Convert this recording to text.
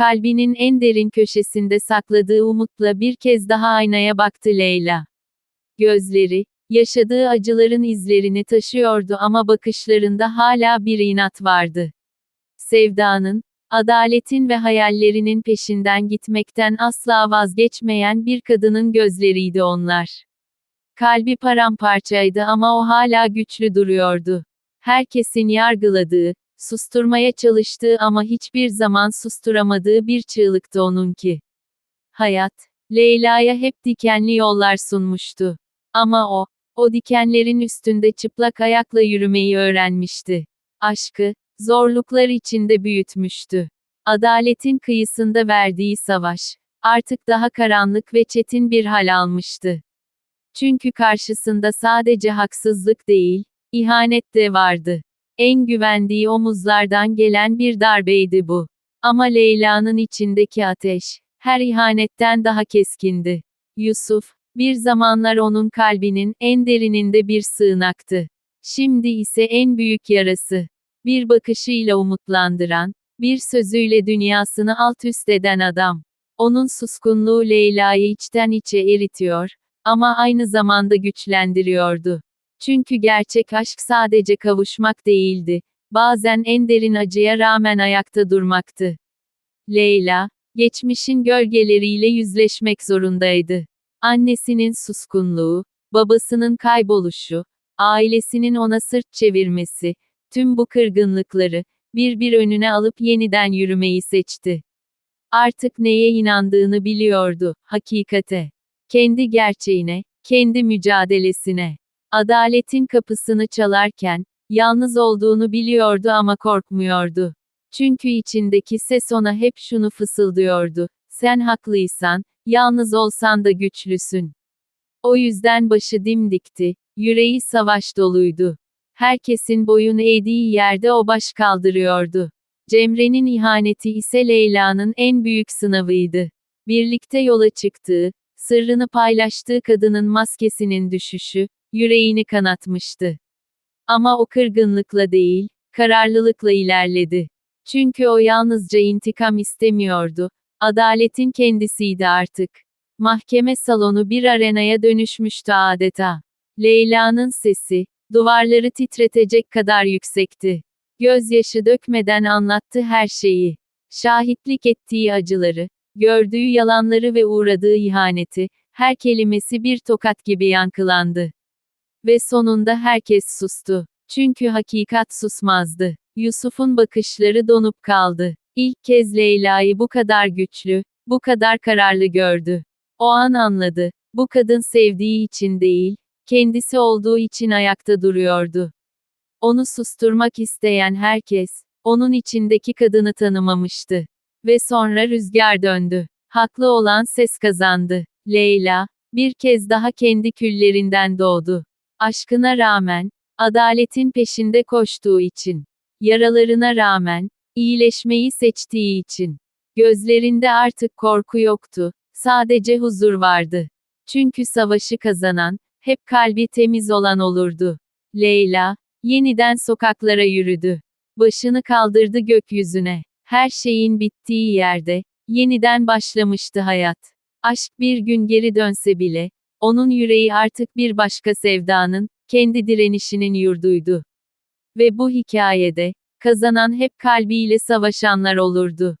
Kalbinin en derin köşesinde sakladığı umutla bir kez daha aynaya baktı Leyla. Gözleri, yaşadığı acıların izlerini taşıyordu ama bakışlarında hala bir inat vardı. Sevdanın, adaletin ve hayallerinin peşinden gitmekten asla vazgeçmeyen bir kadının gözleriydi onlar. Kalbi paramparçaydı ama o hala güçlü duruyordu. Herkesin yargıladığı, susturmaya çalıştığı ama hiçbir zaman susturamadığı bir çığlıktı onunki. Hayat, Leyla'ya hep dikenli yollar sunmuştu. Ama o, o dikenlerin üstünde çıplak ayakla yürümeyi öğrenmişti. Aşkı, zorluklar içinde büyütmüştü. Adaletin kıyısında verdiği savaş, artık daha karanlık ve çetin bir hal almıştı. Çünkü karşısında sadece haksızlık değil, ihanet de vardı. En güvendiği omuzlardan gelen bir darbeydi bu. Ama Leyla'nın içindeki ateş, her ihanetten daha keskindi. Yusuf, bir zamanlar onun kalbinin en derininde bir sığınaktı. Şimdi ise en büyük yarası. Bir bakışıyla umutlandıran, bir sözüyle dünyasını alt üst eden adam. Onun suskunluğu Leyla'yı içten içe eritiyor, ama aynı zamanda güçlendiriyordu. Çünkü gerçek aşk sadece kavuşmak değildi. Bazen en derin acıya rağmen ayakta durmaktı. Leyla, geçmişin gölgeleriyle yüzleşmek zorundaydı. Annesinin suskunluğu, babasının kayboluşu, ailesinin ona sırt çevirmesi, tüm bu kırgınlıkları, bir bir önüne alıp yeniden yürümeyi seçti. Artık neye inandığını biliyordu, hakikate. Kendi gerçeğine, kendi mücadelesine. Adaletin kapısını çalarken, yalnız olduğunu biliyordu ama korkmuyordu. Çünkü içindeki ses ona hep şunu fısıldıyordu. Sen haklıysan, yalnız olsan da güçlüsün. O yüzden başı dimdikti, yüreği savaş doluydu. Herkesin boyun eğdiği yerde o baş kaldırıyordu. Cemre'nin ihaneti ise Leyla'nın en büyük sınavıydı. Birlikte yola çıktığı, sırrını paylaştığı kadının maskesinin düşüşü, yüreğini kanatmıştı. Ama o kırgınlıkla değil, kararlılıkla ilerledi. Çünkü o yalnızca intikam istemiyordu, adaletin kendisiydi artık. Mahkeme salonu bir arenaya dönüşmüştü adeta. Leyla'nın sesi, duvarları titretecek kadar yüksekti. Gözyaşı dökmeden anlattı her şeyi. Şahitlik ettiği acıları, gördüğü yalanları ve uğradığı ihaneti, her kelimesi bir tokat gibi yankılandı. Ve sonunda herkes sustu. Çünkü hakikat susmazdı. Yusuf'un bakışları donup kaldı. İlk kez Leyla'yı bu kadar güçlü, bu kadar kararlı gördü. O an anladı. Bu kadın sevdiği için değil, kendisi olduğu için ayakta duruyordu. Onu susturmak isteyen herkes, onun içindeki kadını tanımamıştı. Ve sonra rüzgar döndü. Haklı olan ses kazandı. Leyla, bir kez daha kendi küllerinden doğdu. Aşkına rağmen, adaletin peşinde koştuğu için, yaralarına rağmen, iyileşmeyi seçtiği için. Gözlerinde artık korku yoktu, sadece huzur vardı. Çünkü savaşı kazanan, hep kalbi temiz olan olurdu. Leyla, yeniden sokaklara yürüdü. Başını kaldırdı gökyüzüne. Her şeyin bittiği yerde, yeniden başlamıştı hayat. Aşk bir gün geri dönse bile, onun yüreği artık bir başka sevdanın, kendi direnişinin yurduydu. Ve bu hikayede, kazanan hep kalbiyle savaşanlar olurdu.